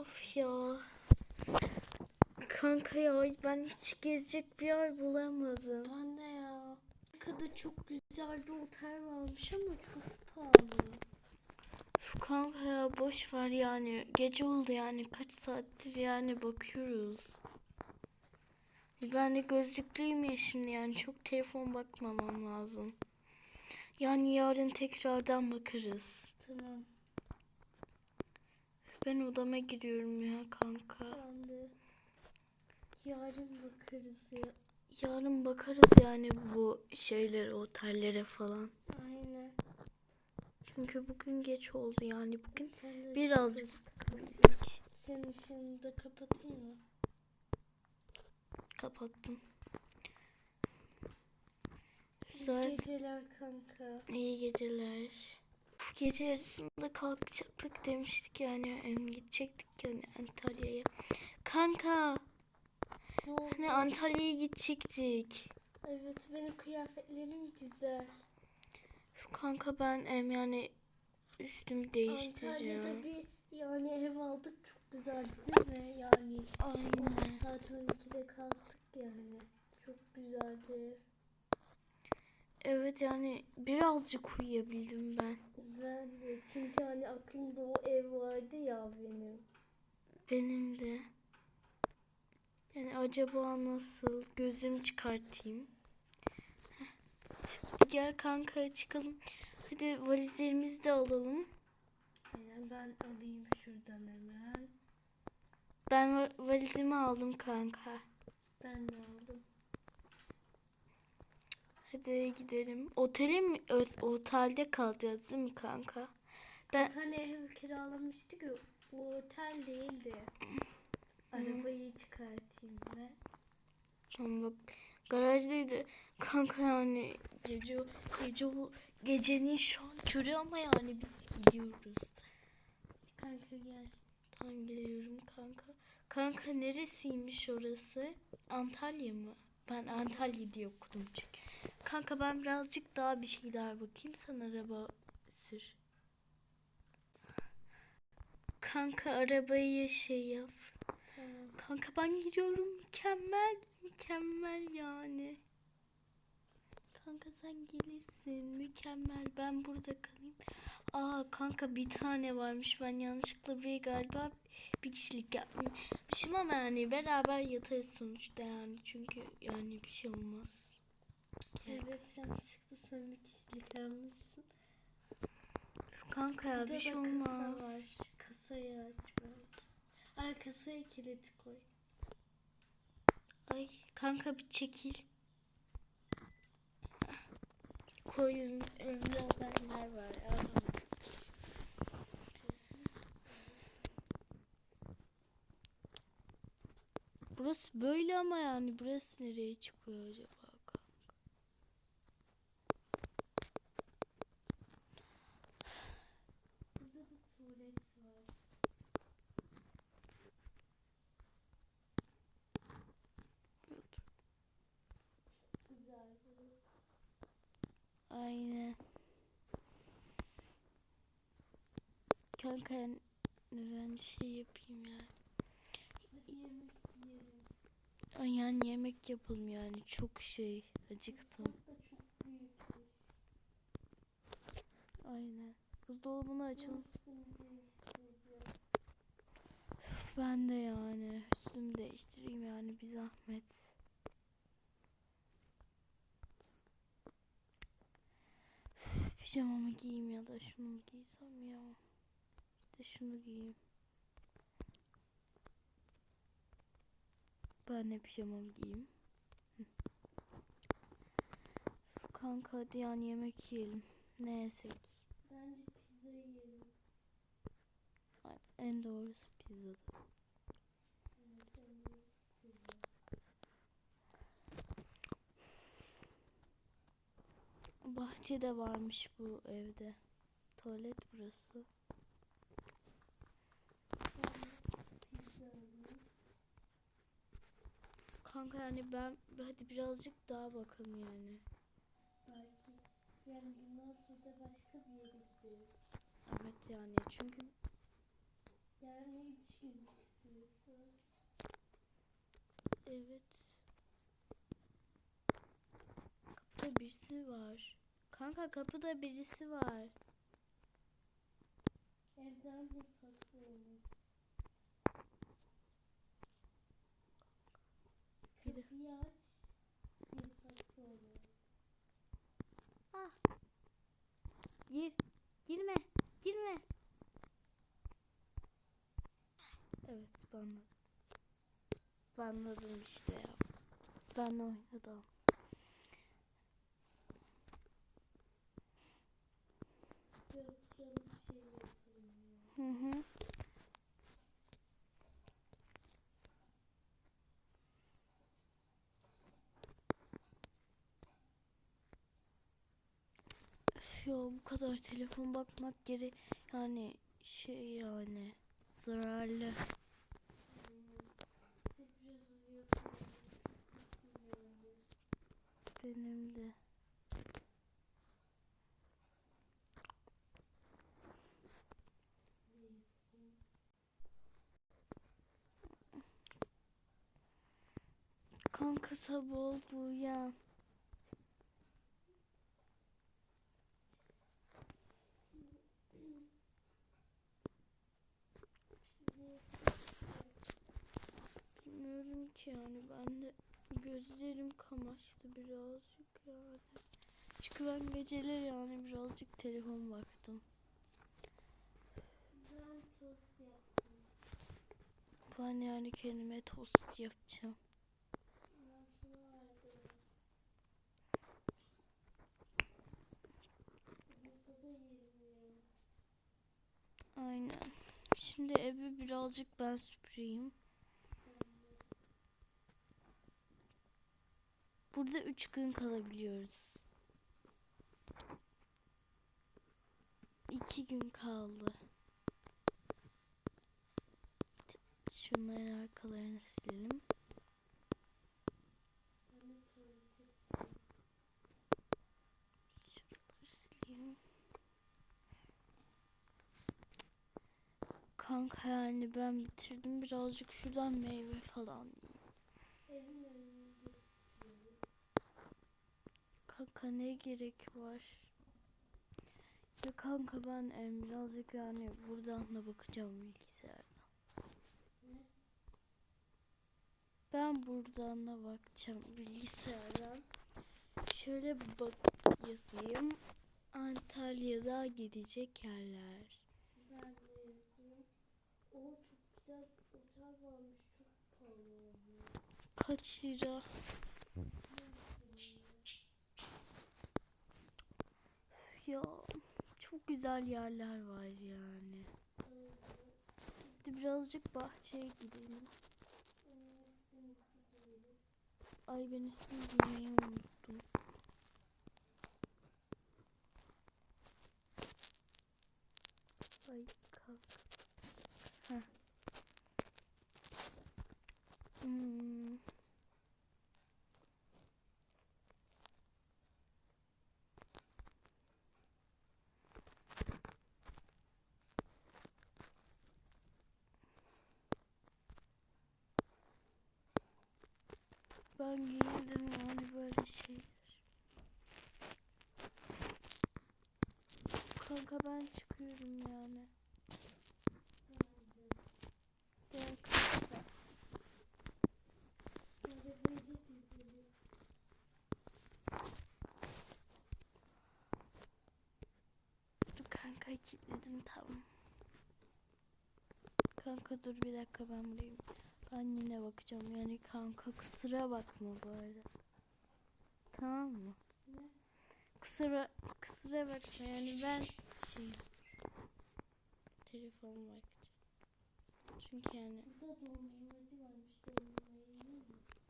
Of ya. Kanka ya ben hiç gezecek bir yer bulamadım. Ben de ya. Arkada çok güzel bir otel varmış ama çok pahalı. Üf, Kanka ya boş ver yani. Gece oldu yani kaç saattir yani bakıyoruz. Ben de gözlüklüyüm ya şimdi yani çok telefon bakmamam lazım. Yani yarın tekrardan bakarız. Tamam. Ben odama gidiyorum ya kanka. Ben de. Yarın bakarız ya. Yarın bakarız yani bu şeylere, otellere falan. Aynen. Çünkü bugün geç oldu yani bugün Ben birazcık. Senin ışığını da kapatayım mı? kapattım. İyi Güzel. geceler kanka. İyi geceler. Gece yarısında kalkacaktık demiştik yani gidecektik yani Antalya'ya. Kanka hani Antalya'ya gidecektik. Evet benim kıyafetlerim güzel. Kanka ben em, yani üstümü değiştireceğim. Antalya'da bir yani ev aldık çok güzeldi değil mi? Yani Aynen. saat 12'de kalktık yani. Çok güzeldi. Evet yani birazcık uyuyabildim ben. Ben de çünkü hani aklımda o ev vardı ya benim. Benim de. Yani acaba nasıl? Gözüm çıkartayım. Heh. Gel kanka çıkalım. Hadi valizlerimizi de alalım. Aynen ben alayım şuradan hemen. Ben va- valizimi aldım kanka. Ben de aldım. Hadi gidelim. Otele mi? Otelde kalacağız değil mi kanka? Ben Hani ev kiralamıştık ya o otel değildi. Arabayı çıkartayım ben. Tamam bak garajdaydı. Kanka yani gece gece o- gecenin şu an körü ama yani biz gidiyoruz. Kanka gel. Tam geliyorum kanka. Kanka neresiymiş orası? Antalya mı? Ben Antalya diye okudum çünkü. Kanka ben birazcık daha bir şeyler bakayım. Sen araba sür. Kanka arabayı şey yap. Tamam. Kanka ben gidiyorum. Mükemmel. Mükemmel yani. Kanka sen gelirsin. Mükemmel. Ben burada kalayım. Aa kanka bir tane varmış. Ben yanlışlıkla buraya galiba bir kişilik yapmışım ama yani beraber yatarız sonuçta yani. Çünkü yani bir şey olmaz. Evet yanlışlıkla sen bir kişilik almışsın. Kanka ya Burada bir şey olmaz. Kasa var. Kasayı aç bence. Ay kasaya kilidi koy. Ay kanka bir çekil. Koyun. Biraz yer var. Burası böyle ama yani burası nereye çıkıyor acaba kanka? Burada da tuvalet var. Güzel burası. Aynen. Kanka yani ben şey yapayım yani. Ay yani yemek yapalım yani çok şey acıktım. Aynen. Buzdolabını açalım. Ben de yani üstümü değiştireyim yani bir zahmet. Pijamamı giyeyim ya da şunu mu giysem ya. İşte şunu giyeyim. Ben de pijamamı giyeyim. Kanka hadi yani yemek yiyelim. Ne yesek? Bence pizza yiyelim. En doğrusu pizzadır. Pizza. Bahçede varmış bu evde. Tuvalet burası. Ben pizza alayım. Kanka yani ben hadi birazcık daha bakalım yani. Belki yani bundan sonra başka bir yere gideriz. Evet yani çünkü Yani hiç Evet. Kapıda birisi var. Kanka kapıda birisi var. Evden mi Oluyor. Ah. Gir. Girme. Girme. Evet banladım. Banladım işte ya. Ben oynadım. Şey. Hı hı. Üf ya bu kadar telefon bakmak geri yani şey yani zararlı. Benim de. Kanka sabah oldu ya. Bilmiyorum ki yani ben de kamaştı birazcık yani. Çünkü ben geceler yani birazcık telefon baktım. Ben tost yaptım. Ben yani kendime tost yapacağım. Aynen. Şimdi evi birazcık ben süpüreyim. Burada üç gün kalabiliyoruz. İki gün kaldı. Şunların arkalarını silelim. Kanka yani ben bitirdim. Birazcık şuradan meyve falan yiyeyim. Kanka ne gerek var? Ya kanka ben em, birazcık yani buradan da bakacağım bilgisayardan. Ne? Ben buradan da bakacağım bilgisayardan. Şöyle bir bak yazayım. Antalya'da gidecek yerler. Ben de yazayım. O çok güzel otel varmış. Çok pahalı. Kaç lira? Ya çok güzel yerler var yani. Hadi birazcık bahçeye gidelim. Ay ben üstümü giymeyi unuttum. Ay kalk. Heh. Hmm. Ben giyindim yani böyle şeyler. Kanka ben çıkıyorum yani. Gel kanka. Kanka kilitledim tamam. Kanka dur bir dakika ben burayım. Yine bakacağım yani kanka kusura bakma bu arada. Tamam mı? Kusura, kusura bakma yani ben şey telefon bakacağım. Çünkü yani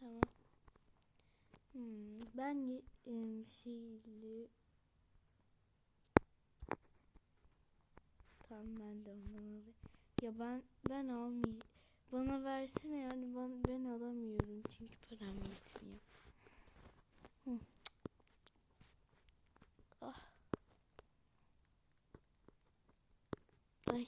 tamam. Hmm, ben em, şeyli Tamam ben de ondan alayım. Ya ben ben almayayım. Bana versene yani ben, ben alamıyorum çünkü param yetmiyor. Ah. Ay.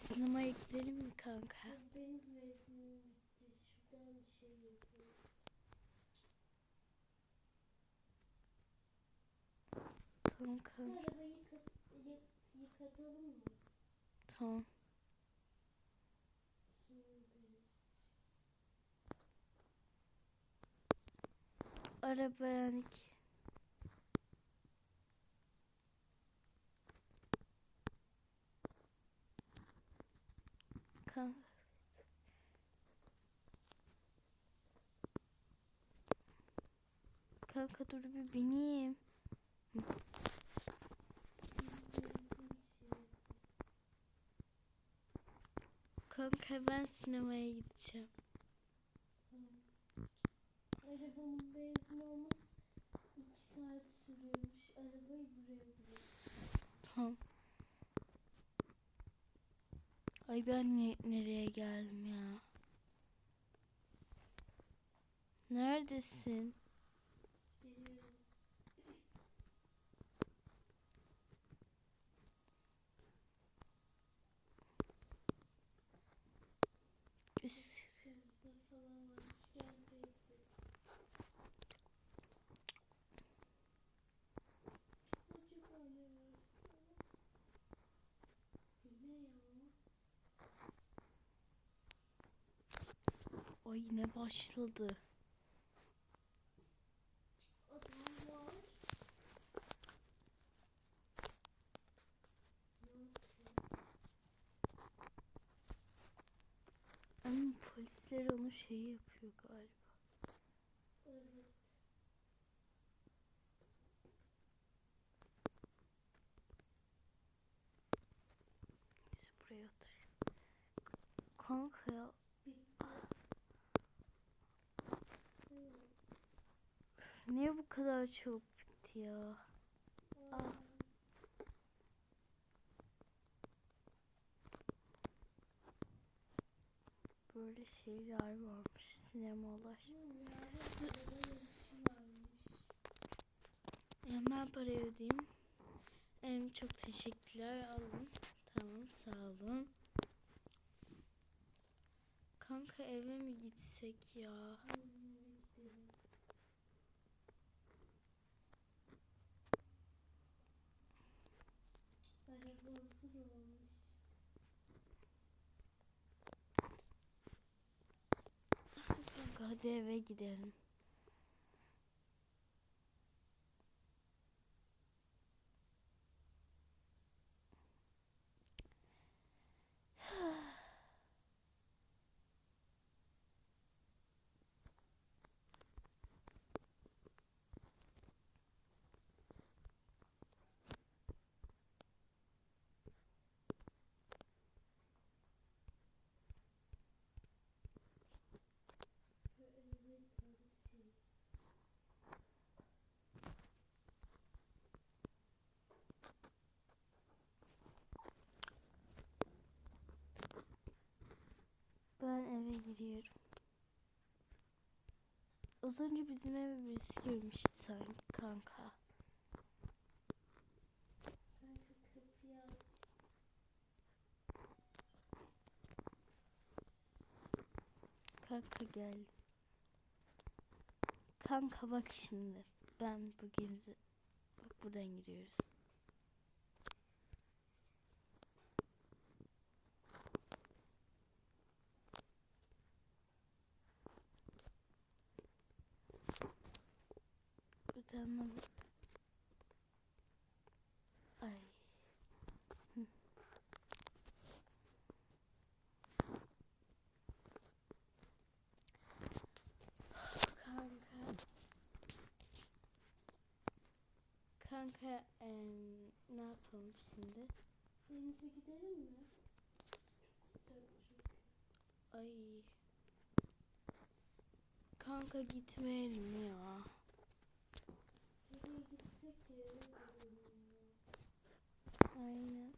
Sinemaya gidelim mi kanka? Benim kanka. Tamam. Araba yani ki. Kanka. Kanka dur bir bineyim. Ben sinemaya gideceğim. Arabamın benzin olması 2 saat sürüyormuş. Arabayı buraya bırak. Tamam. Ay ben ne, nereye geldim ya? Neredesin? Geliyorum. Üs- Sebze falan varmış. Gel teyze. Çocuk oynuyoruz. Bu ne ya? Ay yine başladı. Ama polisler onu şey yapıyor galiba. Evet. Neyse buraya otur. Kanka ya Bitti. Evet. Niye bu kadar çabuk bitti ya? Aa. Böyle şeyler varmış sinemalar. Hemen parayı ödeyeyim. Em, çok teşekkürler alın. Tamam sağ olun. Kanka eve mi gitsek ya? Araba hazır olmuş. Kanka hadi eve gidelim. Evet tabii şey. Ben giriyorum. Az önce bizim eve birisi girmişti sanki kanka. Kanka gel. Kanka bak şimdi. Ben bu gemizi... Bak buradan giriyoruz. Buradan da... Ay. Hı. Kanka. Kanka em, ne yapalım şimdi? Denize gidelim mi? Ay. Kanka gitmeyelim ya. Nereye gitsek ya. Aynen.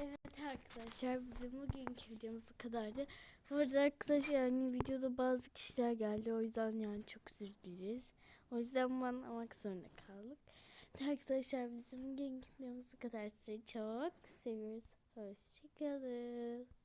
Evet. Arkadaşlar bizim bugünkü videomuz kadardı. Bu arada arkadaşlar hani videoda bazı kişiler geldi o yüzden yani çok özür dileriz. O yüzden banlamak zorunda kaldık. Arkadaşlar bizim bugünkü videomuz kadar. Sizi çok seviyoruz. Hoşçakalın.